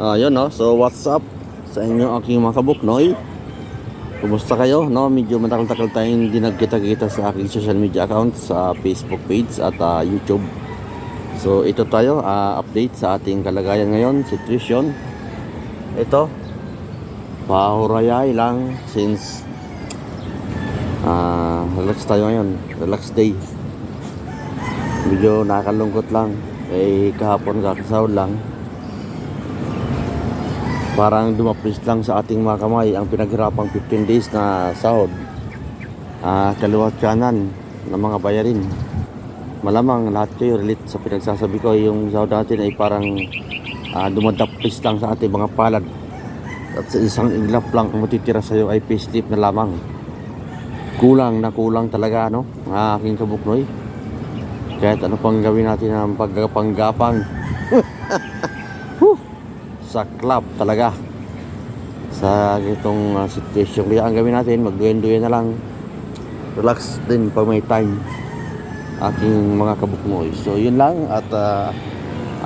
Ah, yun no. So what's up sa inyo aking mga kabuknoy? Kumusta kayo? No, medyo matagal-tagal tayong hindi nagkita-kita sa aking social media account sa Facebook page at ah, YouTube. So ito tayo, ah, update sa ating kalagayan ngayon, situation. Ito, pahurayay lang since ah, relax tayo ngayon, relax day. Medyo nakakalungkot lang. Eh kahapon kakasahod lang parang dumapis lang sa ating mga kamay ang pinaghirapang 15 days na sahod. Ah kaliwat kanan ng mga bayarin. Malamang lahat kayo relate sa pinagsasabi ko. Yung sahod natin ay parang ah, dumadapis lang sa ating mga palad. At sa isang iglap lang ang matitira sa iyo ay payslip na lamang. Kulang na kulang talaga ano ang aking kabuknoy. Kahit ano pang gawin natin ang paggapanggapang sa club talaga. Sa itong uh, situation. Kaya ang gawin natin magduyan-duyan na lang. Relax din pag may time. Aking mga kabukmoy so yun lang. At uh,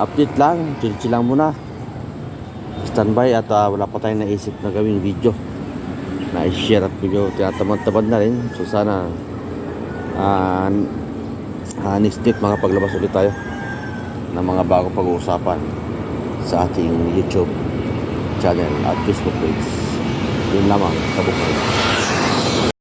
update lang. Chill-chill lang muna. Standby at uh, wala pa tayong naisip na gawing video. Na i-share at video. Tinatamad-tamad na rin. So sana uh, uh, next week makapaglabas ulit tayo ng mga bago pag-uusapan sa ating YouTube channel at Facebook page. Yun lamang, kabukay.